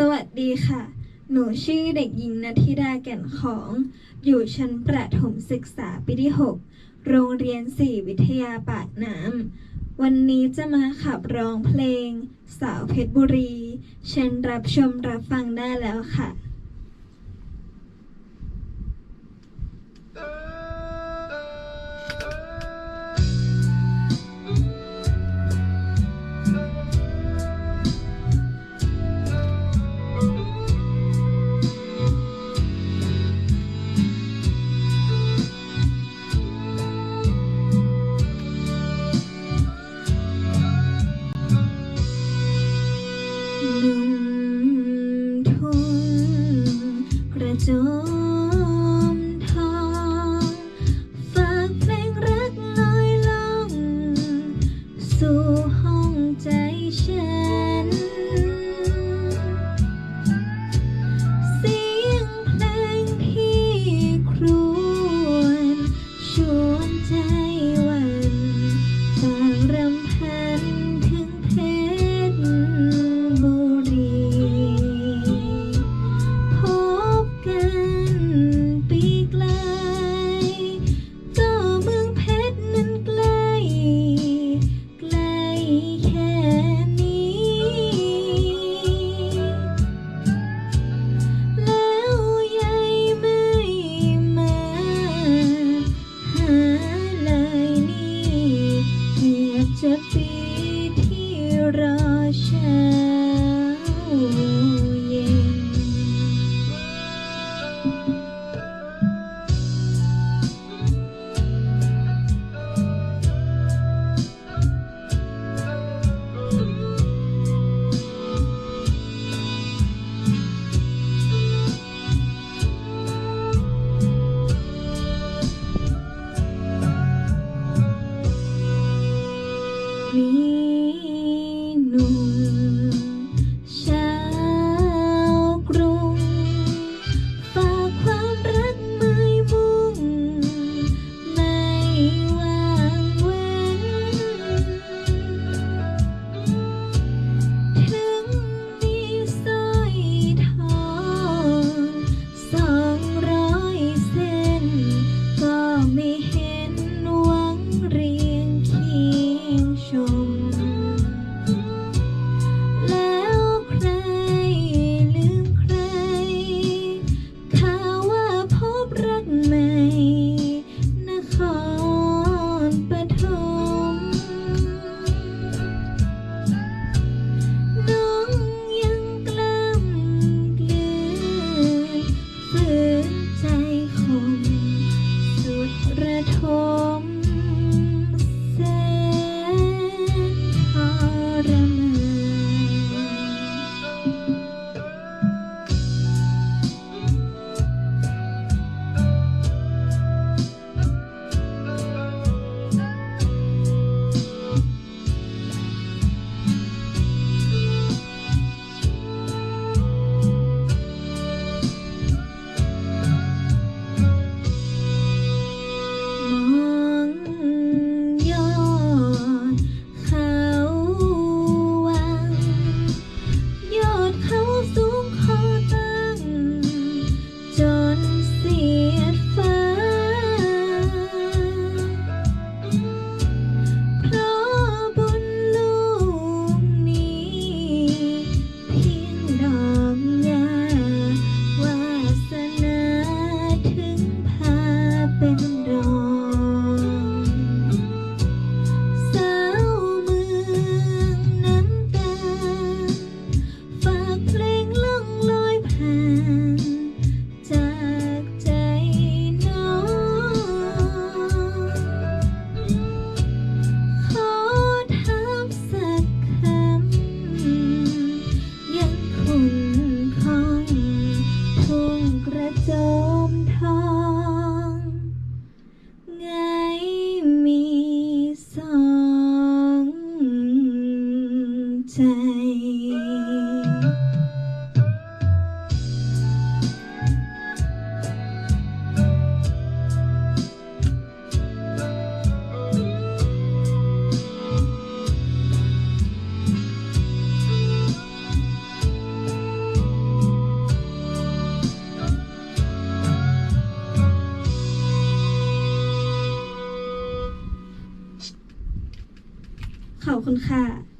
สวัสดีค่ะ หนูชื่อเด็กหญิงนัทิดาแก่นของ อยู่ชั้นประถมศึกษาปีที่ 6 โรงเรียนสี่วิทยาปากน้ำ วันนี้จะมาขับร้องเพลง สาวเพชรบุรี เชิญรับชมรับฟังได้แล้วค่ะ จูมทองฝากเพลงรักลอยลงสู่ห้องใจฉัน เสียงเพลงที่ครวชวนใจ bên down. ขอบคุณค่ะ